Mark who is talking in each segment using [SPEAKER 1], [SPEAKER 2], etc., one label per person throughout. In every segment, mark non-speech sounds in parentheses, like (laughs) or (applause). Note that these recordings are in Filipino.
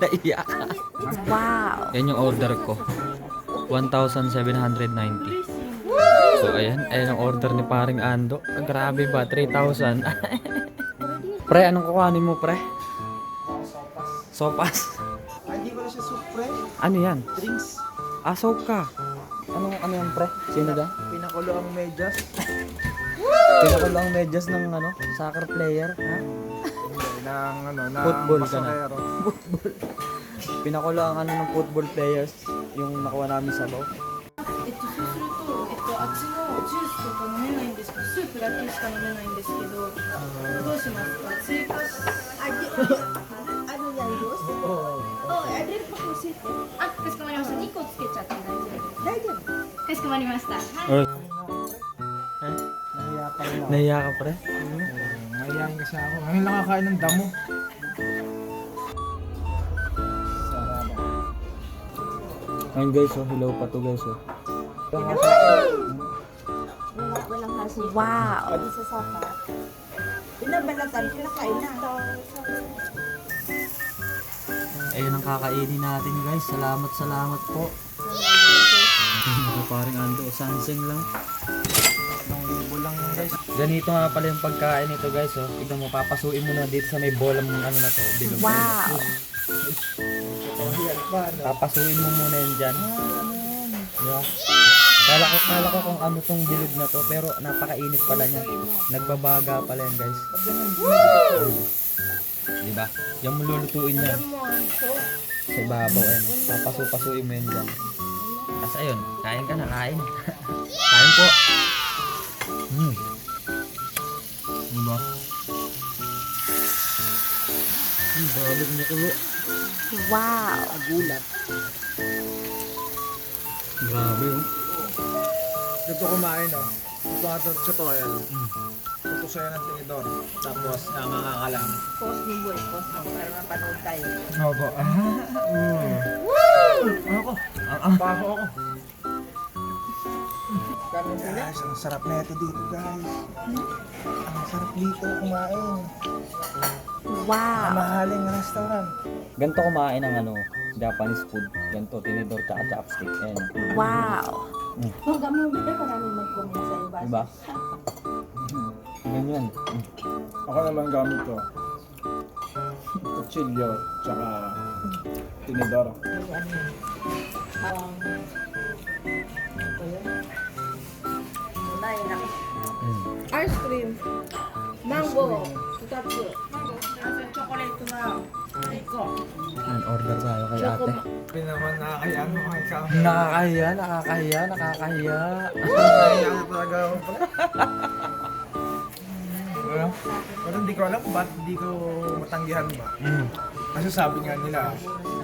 [SPEAKER 1] Naiyak.
[SPEAKER 2] Wow.
[SPEAKER 1] Yan yung order ko. 1,790. So, ayan. Ayan ang order ni paring Ando. Ah, grabe ba? 3,000. (laughs) pre, anong kukuhanin mo, pre? Sopas.
[SPEAKER 3] Ay, di pala siya supre.
[SPEAKER 1] Ano yan?
[SPEAKER 3] Drinks.
[SPEAKER 1] Ah, soap ka. Ano, ano yan, pre? Sino daw?
[SPEAKER 3] Pinakulo ang medyas. (laughs)
[SPEAKER 1] Pinakulo ang medyas ng ano, soccer player. Ha?
[SPEAKER 3] ng ano, na
[SPEAKER 1] Football ka na.
[SPEAKER 3] masakero.
[SPEAKER 1] Pinakulo ang ano ng football players. Yung nakuha namin sa baw.
[SPEAKER 4] えっと、そうすると、えっと、あっちのジュースとか飲めないんですけど、スープだけしか飲めないんですけど、どうしますか追加し、
[SPEAKER 5] Ah, di, ano yan, Diyos? Oh, I drink po po sit.
[SPEAKER 4] あ、かしこまりました。2個つけちゃって大丈夫です。
[SPEAKER 5] 大丈夫。
[SPEAKER 4] かしこまりました。はい。
[SPEAKER 3] Nahiya pa rin ako.
[SPEAKER 1] Nahiya ka, pre?
[SPEAKER 3] Mahihayin kasi ako. Ngayon lang kakain ng damo. Sarap.
[SPEAKER 1] Ngayon guys, oh, hello pa to guys. Oh.
[SPEAKER 5] Wala, walang hasi.
[SPEAKER 2] Wow.
[SPEAKER 5] Pwede sa sofa. Pinabalatan, pinakain na.
[SPEAKER 1] Ayun ang kakainin natin guys. Salamat, salamat po. Ito (laughs) paring ando, sansing lang.
[SPEAKER 3] Libo lang guys.
[SPEAKER 1] Ganito nga pala yung pagkain nito guys. Oh. Tignan mo, papasuin mo na dito sa may bolang ano na to. Bilog.
[SPEAKER 2] Wow.
[SPEAKER 3] Oh, yan?
[SPEAKER 1] Papasuin mo muna yan dyan. Yeah. Kala ko, kala ko kung ano tong bilog na to, pero napakainit pala niya. Nagbabaga pala yan guys. Diba? Yan mo lulutuin niya. Sa ibabaw, ayun. Papasu-pasuin mo yan dyan. Tapos ayun, kain ka na, kain. (laughs) kain po. Hmm. Diba? Hmm, balag niya ko.
[SPEAKER 2] Wow.
[SPEAKER 3] Agulat.
[SPEAKER 1] Grabe oh.
[SPEAKER 3] Dito kumain, oh. Ito nga ito, ito yan.
[SPEAKER 1] Mm.
[SPEAKER 3] Ito sa'yo ng tinidor. Tapos, nanganga lang.
[SPEAKER 5] Post ni Boy, post mo para mapanood tayo.
[SPEAKER 3] Opo. (laughs) (laughs) Ako.
[SPEAKER 1] Ang ang
[SPEAKER 3] Baho ako. Guys, ang sarap na ito dito, guys. Ang sarap dito kumain. Ang
[SPEAKER 2] Wow.
[SPEAKER 3] mahaling restaurant.
[SPEAKER 1] Ganto kumain ng ano, Japanese food. Ganto, tinidor tsaka chopstick. Ayan.
[SPEAKER 2] Wow.
[SPEAKER 5] Kung gamo ba marami mag-comment sa iba.
[SPEAKER 1] Diba? Ganyan.
[SPEAKER 3] Ako naman gamit ko. Kutsilyo, tsaka tinidor.
[SPEAKER 5] Parang, Ice cream. Mango. Tatlo.
[SPEAKER 1] Ayan, order tayo kay ate.
[SPEAKER 3] Hindi naman nakakayaan mo kay Sam.
[SPEAKER 1] Nakakahiya, nakakahiya, nakakahiya.
[SPEAKER 3] Nakakaya na talaga ako. Ano? Pero hindi ko alam ba't hindi ko matanggihan ba.
[SPEAKER 1] Mm.
[SPEAKER 3] Kasi sabi nga nila,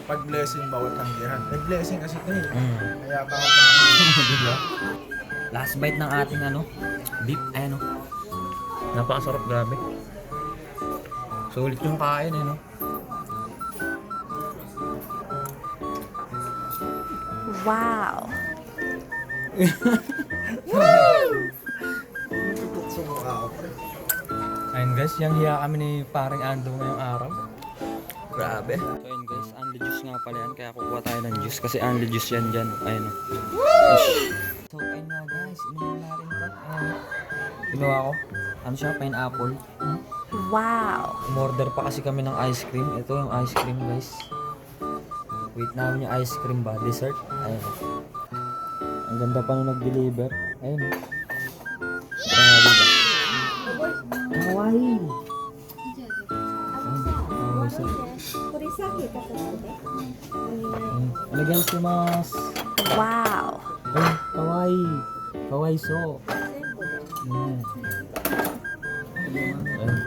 [SPEAKER 3] pag blessing bawal tanggihan. May blessing kasi ito eh.
[SPEAKER 1] Mm.
[SPEAKER 3] Kaya baka (laughs) pa?
[SPEAKER 1] Last bite ng ating ano, beef, ano. Napakasarap, grabe. Sulit yung kain eh, no?
[SPEAKER 2] Wow. (laughs)
[SPEAKER 1] Ayun guys, yung hiya kami ni paring Ando ngayong araw. Grabe. So ayun guys, only juice nga pala yan. Kaya kukuha tayo ng juice kasi only juice yan dyan. Ayun o. So ayun nga guys, inumin natin ito. Ayun. Ginawa ko. Ano siya? Pineapple.
[SPEAKER 2] Wow.
[SPEAKER 1] Umorder pa kasi kami ng ice cream. Ito yung ice cream guys. Wait namin yung ice cream ba? Dessert. Ayun. Ang ganda pa nung nag-deliver. Ayun. Grabe ba? Kawaii. Siya.
[SPEAKER 5] Kurisaki, kakasada.
[SPEAKER 1] Ayun. Alagyan si mas.
[SPEAKER 2] Wow.
[SPEAKER 1] Ayun. Kawaii. Kawaii so. Ayun. Ayun. Ayun.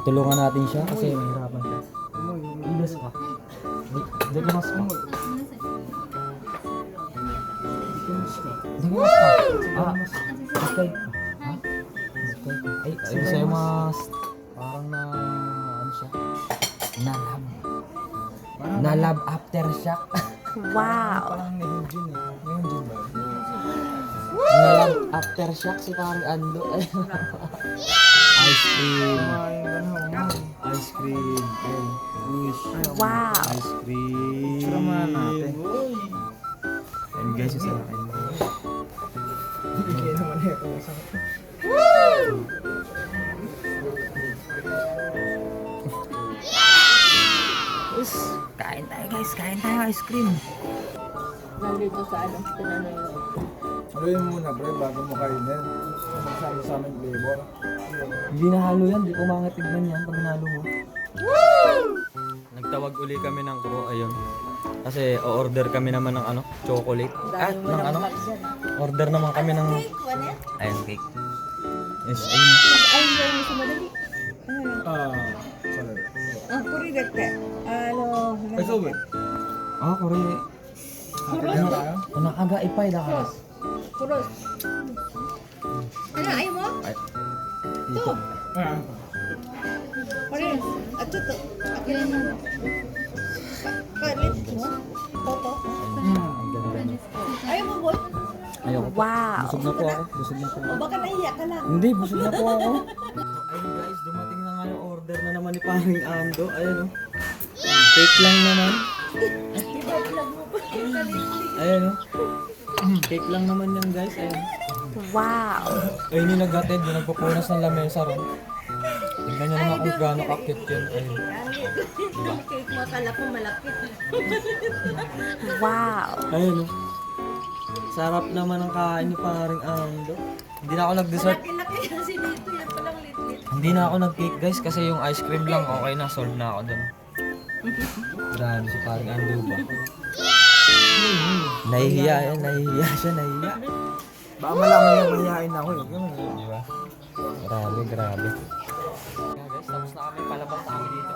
[SPEAKER 1] Tulungan natin siya kasi mahirapan siya. Ilas ka. Diyan mas ka. Diyan mas ka. Ah, subscribe ka. Ha? Subscribe ka. Ay, ayun sa'yo mas. Parang na, ano siya? Nalab. Nalab aftershock. (laughs)
[SPEAKER 2] Wow!
[SPEAKER 3] Parang ni Hyunjin eh. Ni Hyunjin ba?
[SPEAKER 1] Nalag aftershock si parang Ando. Ice cream.
[SPEAKER 3] Ano, Ice cream. Wish. Wow!
[SPEAKER 1] Ice cream.
[SPEAKER 3] Itsura mo na natin.
[SPEAKER 1] And guys, isa na kayo.
[SPEAKER 3] Bigyan naman
[SPEAKER 1] eh. ako sa ice cream.
[SPEAKER 5] Nandito sa ano, pinano yun.
[SPEAKER 3] Haluin muna, bro, bago mo kainin. Magsama sa aming flavor.
[SPEAKER 1] Hindi na halo yan, di ko mga tignan yan pag hinalo mo. Nagtawag uli kami ng crew, ayun. Kasi o-order kami naman ng ano, chocolate. Ah, ng ano? Order naman kami ng... Ayun, cake. Yes, ayun.
[SPEAKER 5] Ay, hindi mo sa madali.
[SPEAKER 3] Ah, sorry.
[SPEAKER 5] Ah, kuri dette. Ano?
[SPEAKER 3] Ay, so wait.
[SPEAKER 1] Ah, kore.
[SPEAKER 3] Ano tayo?
[SPEAKER 1] Nakaga ipay na ka.
[SPEAKER 5] Kuros. Ano, ayaw mo?
[SPEAKER 1] Ay,
[SPEAKER 5] Ito.
[SPEAKER 3] Ah,
[SPEAKER 5] Kuri. At ito. Akin mo. Kalit mo? Toto. Ayaw mo, boy?
[SPEAKER 1] Ayoko po.
[SPEAKER 2] Wow.
[SPEAKER 1] Busog na po ako. Busog na po
[SPEAKER 5] O
[SPEAKER 1] ako.
[SPEAKER 5] baka naiyak ka lang.
[SPEAKER 1] Hindi, busog na po ako. (laughs) Ayun guys, dumating na nga yung order na naman ni Paring Ando. Ayun o. Cake lang naman. (laughs)
[SPEAKER 5] Diba.
[SPEAKER 1] Ayun o. Cake lang naman yan guys. Ayun.
[SPEAKER 2] Wow.
[SPEAKER 1] Ayun yung naggatid. Yung nagpupunas ng lamesa ron. Tignan nyo naman kung gaano kakit yun. Ayun.
[SPEAKER 5] Ang cake mo, akala ko malaki.
[SPEAKER 2] Wow.
[SPEAKER 1] Ayun o. Sarap naman ang kain ni Paring Ando. Hindi na ako nag-dessert.
[SPEAKER 5] Laki-laki kasi dito. Yan palang lit-lit.
[SPEAKER 1] Hindi na ako nag-cake guys kasi yung ice cream lang okay na. Solve na ako dun. Grabe si Paring Ando ba? Nahihiya yan. Nahihiya siya. Nahihiya.
[SPEAKER 3] baka malaman niya mahihain ako eh. Eh.
[SPEAKER 1] Di ba? Grabe, grabe. Guys, tapos na kami. Palabas na kami dito.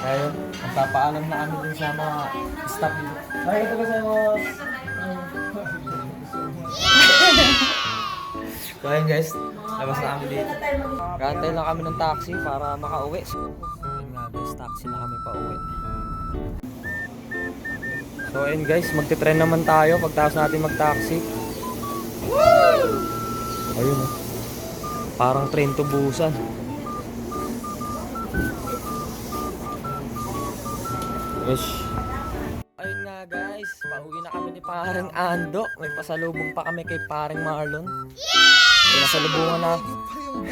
[SPEAKER 1] Kaya yun, magpapaalam na kami dun sa mga staff dito. Ay, ito kasi mga... (laughs) Kaya yun guys, labas na kami dito. Kantay lang kami ng taxi para makauwi. Guys, taxi na kami pa uwi. So ayun guys, magte-tren naman tayo pagtapos natin mag-taxi. Ayun oh. Parang train to Busan. Yes. Ayun nga guys, pauwi na kami ni parang Ando. May pasalubong pa kami kay parang Marlon. Pinasalubungan na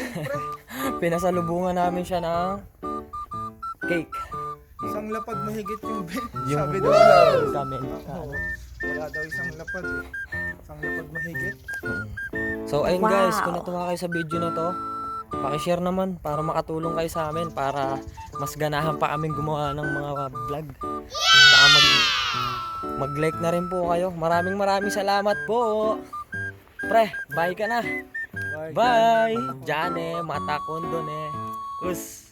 [SPEAKER 1] (laughs) Pinasalubungan namin siya ng cake.
[SPEAKER 3] Isang lapad mahigit yung bill.
[SPEAKER 1] Yung (laughs)
[SPEAKER 3] Sabi daw lang.
[SPEAKER 1] kami.
[SPEAKER 3] Wala daw isang lapad eh. Isang lapad mahigit.
[SPEAKER 1] So ayun guys,
[SPEAKER 2] Wow.
[SPEAKER 1] kung natuwa kayo sa video na to, paki-share naman para makatulong kayo sa amin para mas ganahan pa kaming gumawa ng mga vlog. Saka mag mag-like na rin po kayo. Maraming maraming salamat po. Pre, bye ka na. Bye. Jane, mata kondo ne. Us.